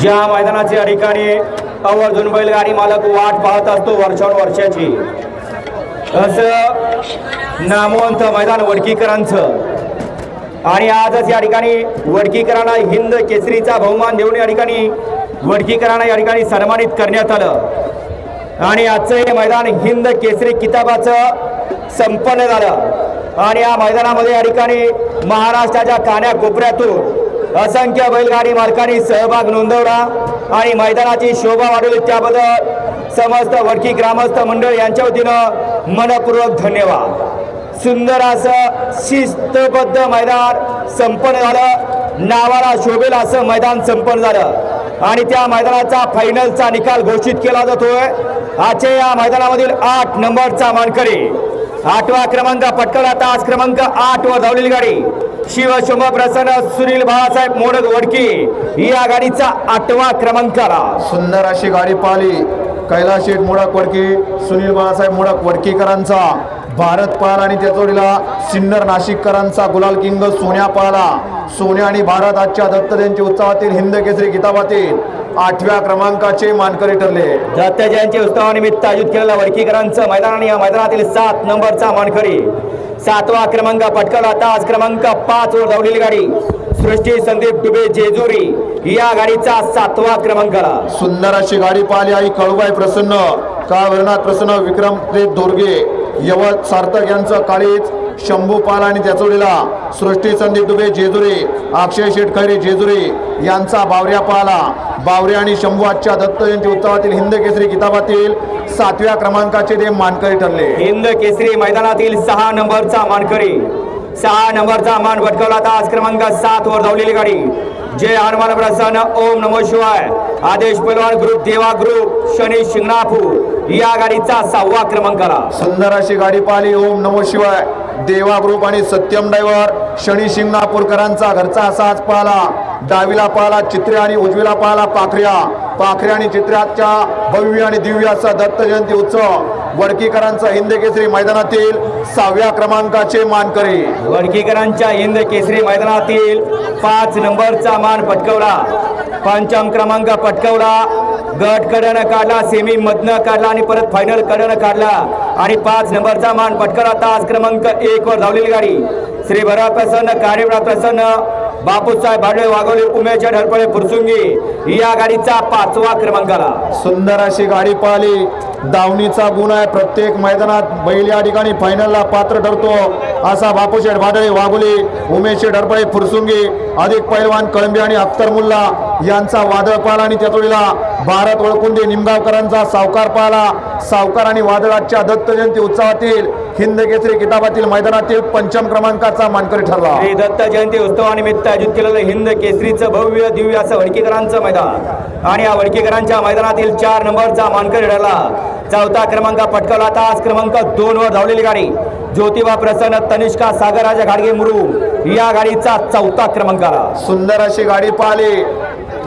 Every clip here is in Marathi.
ज्या मैदानाचे अधिकारी ठिकाणी आवर्जून बैलगाडी मालक वाट पाहत असतो वर्षानुवर्षाची असं नामवंत मैदान वडकीकरांचं. आणि आजच या ठिकाणी वडकीकरांना हिंद केसरीचा बहुमान देऊन या ठिकाणी वडकीकरांना या ठिकाणी सन्मानित करण्यात आलं. आणि आजचं हे मैदान हिंद केसरी किताबाचं संपन्न झालं. आणि या मैदानामध्ये या ठिकाणी महाराष्ट्राच्या कान्या कोपऱ्यातून असंख्य बैलगाडी मालकांनी सहभाग नोंदवला आणि मैदानाची शोभा वाढवली. त्याबद्दल समस्त वडकी ग्रामस्थ मंडळ यांच्या वतीनं मनपूर्वक धन्यवाद. सुंदर असं शिस्तबद्ध मैदान संपन्न झालं. नावाला शोभेल असं मैदान संपन्न झालं. आणि त्या मैदानाचा फायनलचा निकाल घोषित केला जातोय. आजच्या या मैदानामधील आठ नंबरचा मानकरी. आठवा क्रमांक पटकवला. तास क्रमांक आठ वर धावलेली गाडी. शिव शुभ प्रसन्न सुनील बाळासाहेब मोडक वडकी. या गाडीचा आठवा क्रमांक आला सुंदर अशी गाडी पाहिली. कैलास शेठ मोडक वडकी सुनील बाळासाहेब मोडक वडकीकरांचा. भारत पाल आणि त्या जोडीला सिन्नर नाशिककरांचा गुलाल किंग सोन्या पाला. सोन्या आणि भारत आजच्या दत्त जयंती उत्सवातील हिंद केसरी किताबातील आठव्या क्रमांकाचे मानकरी ठरले. दत्त जयंती उत्सवानिमित्त आयोजित केलेल्या वडकीकरांचं मैदान आणि या मैदानातील सात नंबरचा मानकरी. सातवा क्रमांक पटकवला तास क्रमांक पाच वर धावलेली गाडी. सृष्टी संदीप डुबे जेजुरी या गाडीचा सातवा क्रमांकाला सुंदर अशी गाडी पाहिली आई कळुबाई प्रसन्न का वरनाथ प्रसन्न विक्रम दोरगे यवत सार्थक यांचं काळीच शंभू पाल आणि त्याचोडीला सृष्टी संदीप दुबे जेजुरी अक्षय शेठ खैरे जेजुरी यांचा बावऱ्या पाला. बावरे आणि शंभू आजच्या दत्त जयंती उत्सवातील हिंद केसरी किताबातील सातव्या क्रमांकाचे ते मानकरी ठरले. हिंद केसरी मैदानातील सहा नंबरचा मानकरी. सहा नंबरचा मान भटकवला तास क्रमांक सात वर धावलेली गाडी. जय हनुमान प्रसन्न ओम नमो शिवाय. आदेश पैलवान ग्रुप देवा ग्रुप शनी शिंगणापूर. या गाडीचा सहावा क्रमांकाला. सुंदर अशी गाडी पाहिली ओम नमो शिवाय. देवा ग्रुप आणि सत्यम डायव्हर शनी शिंगणापूरकरांचा घरचा असाच पाला. डावीला पाला चित्रे आणि उजवीला पाला पाखऱ्या. पाखऱ्या आणि चित्र्याच्या भव्य आणि दिव्य असा दत्त जयंती उत्सव. वडकीकरांचा हिंद केसरी मैदानातील सहाव्या क्रमांकाचे मानकरी. वडकीकरांच्या हिंद केसरी मैदानातील पाच नंबरचा मान पटकवला. पंचम क्रमांक पटकवला. गट कडनं काढला सेमी मधनं काढला आणि परत फायनल कडनं काढला. आणि पाच नंबरचा मान पटकवला तास क्रमांक एक वर धावलेली गाडी. श्री भरा प्रसन्न कार्यवडा प्रसन्न बापूसाहेब भाडवे वाघोले उमेश ढरपळे फुरसुंगी. या गाडीचा पाचवा क्रमांकाला. सुंदर अशी गाडी पाहिली दावणीचा गुण आहे. प्रत्येक मैदानात बैल या ठिकाणी फायनलला पात्र ठरतो. असा बापूशेठ भाडळे वाघोली उमेश ढरपळे फुरसुंगी अधिक पैलवान कळंबी आणि अख्तर मुल्ला यांचा वादळ पाला आणि त्यातोडीला भारत ओळखुंदे निमगावकरांचा सावकार पाला. सावकार आणि वादळाच्या दत्त जयंती उत्सवातील हिंद केसरी किताबातील मैदानातील पंचम क्रमांकाचा मानकरी ठरला. श्री दत्त जयंती उत्सवानिमित्त आयोजित केलेलं हिंद केसरीचं भव्य दिव्य असं वडकीकरांचं मैदान. आणि या वडकीकरांच्या मैदानातील चार नंबरचा मानकरी ठरला. चौथा क्रमांक पटकवला तास क्रमांक दोन वर धावलेली गाडी. ज्योतिबा प्रसन्न तनिष्का सागरराजा घाडगे मुरू या गाडीचा चौथा क्रमांकाला सुंदर अशी गाडी पाहिली.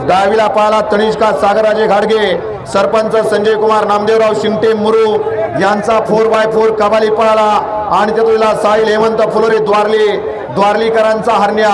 डावीला पाहिला तनिष्का सागराजे घाडगे सरपंच संजय कुमार नामदेवराव शिंगटे मुरू यांचा फोर बाय फोर कबाली पाहिला आणि त्यातला साहिल हेमंत फुलोरे द्वारली. द्वारलीकरांचा हरण्या.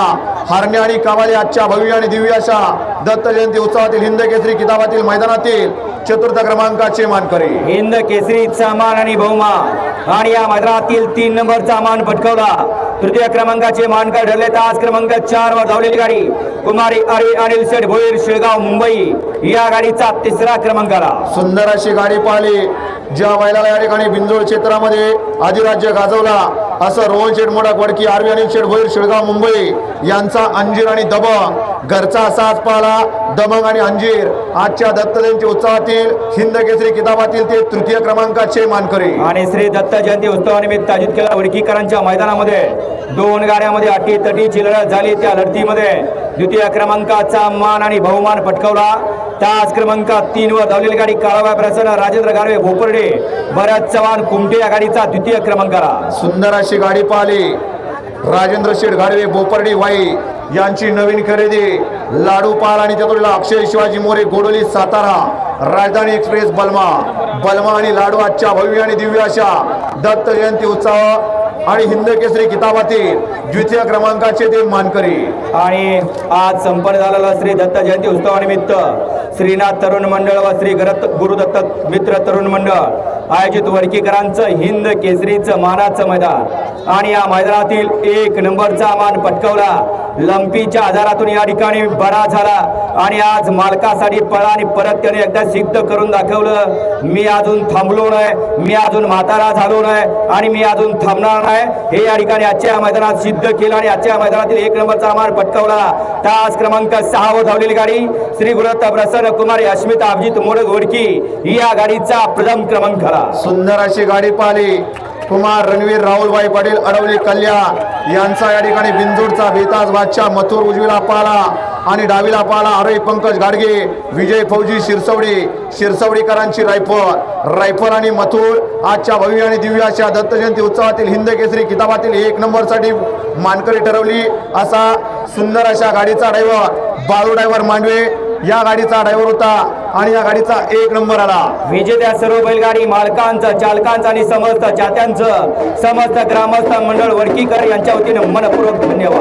हरण्या आणि कबाली आजच्या भव्य आणि दिव्य अशा दत्त जयंती उत्सवातील हिंद केसरी किताबातील मैदानातील चतुर्थ क्रमांकाचे मानकरी. हिंद केसरीचा मान आणि बहुमान. आणि या मैदानातील तीन नंबरचा मान पटकवला. तृतीय क्रमांकाचे मानकर ठरले तास क्रमांक चार वर धावलेली गाडी कुमारी अरवी अनिल शेठ भोईर शेळगाव मुंबई. या गाडीचा तिसरा क्रमांक आला सुंदर अशी गाडी पाहिली. ज्या बैलाला या ठिकाणी बिंदोळ क्षेत्रामध्ये अधिराज्य गाजवला असं रोहन शेठ मोडक वडकी आरवी अनिल शेठ भोईर शिळगाव मुंबई यांचा अंजीर आणि दबंग. घरचा असाच पाला दमंग आणि अंजीर. आजच्या दत्त जयंती उत्सवातील हिंद केसरी किताबातील ते तृतीय क्रमांकाचे मानकरी. आणि श्री दत्त जयंती उत्सवानिमित्त आयोजित केलेल्या वडकीकरांच्या मैदानामध्ये. दोन गाड्यामध्ये अटी तटीची लढत झाली त्या लढतीमध्ये. द्वितीय क्रमांकाचा मान आणि बहुमान पटकवला. तास क्रमांक तीन वर धावलेली गाडी काळाबाई प्रसन्न राजेंद्र गारवे भोपर्डे भरत चव्हाण कुमटे या गाडीचा द्वितीय क्रमांकाला. सुंदर अशी गाडी पाहिली. राजेंद्र शेडघाडवे बोपर्डी वाई यांची नवीन खरेदी. लाडू पाल आणि त्यातोडीला अक्षय शिवाजी मोरे गोडोली सातारा राजधानी एक्सप्रेस बलमा. बलमा आणि लाडू आजच्या भव्य आणि दिव्य अशा दत्त जयंती उत्सव आणि हिंद केसरी किताबातील द्वितीय क्रमांकाचे ते मानकरी. आणि आज संपन्न झालेला श्री दत्त जयंती उत्सवानिमित्त श्रीनाथ तरुण मंडळ व श्री गरत गुरुदत्त मित्र तरुण मंडळ आयोजित वर्गीकरांचं हिंद केसरीचं मानाचं मैदान. आणि या मैदानातील एक नंबरचा मान पटकवला. लंपीच्या आजारातून या ठिकाणी बरा झाला. आणि आज मालकासाठी पळा आणि परत त्याने एकदा सिद्ध करून दाखवलं. मी अजून थांबलो नाही. मी अजून म्हातारा झालो नाही. आणि मी अजून थांबणार नाही हे या ठिकाणी आजच्या मैदानात सिद्ध केलं आणि आजच्या मैदानातील एक नंबरचा मान पटकावला. तास क्रमांक सहा वर धावलेली गाडी श्री गुरुदत्त प्रसन्न कुमारी अस्मिता अभिजित मोडक वडकी ही या गाडीचा प्रथम क्रमांक आला सुंदर अशी गाडी पाहिली. कुमार रणवीर राहुलभाई पाटील अडवली कल्याण यांचा या ठिकाणी बिंदूरचा बेताज बादशाह मथुर उजवीला पाला आणि डावीला पाला अरे पंकज गाडगे विजय फौजी शिरसवडी शिरसवडीकरांची रायफल. रायफल आणि मथुर आजच्या भव्य आणि दिव्य अशा दत्तजयंती उत्सवातील हिंद केसरी किताबातील एक नंबरसाठी मानकरी ठरवली. असा सुंदर अशा गाडीचा ड्रायव्हर बाळू ड्रायव्हर मांडवे. या गाडीचा ड्रायव्हर होता आणि या गाडीचा एक नंबर आला. विजेत्या सर्व बैलगाडी मालकांचं चालकांचं आणि समस्त चात्यांचं समस्त ग्रामस्थ मंडळ वडकीकर यांच्या वतीनं मनपूर्वक धन्यवाद.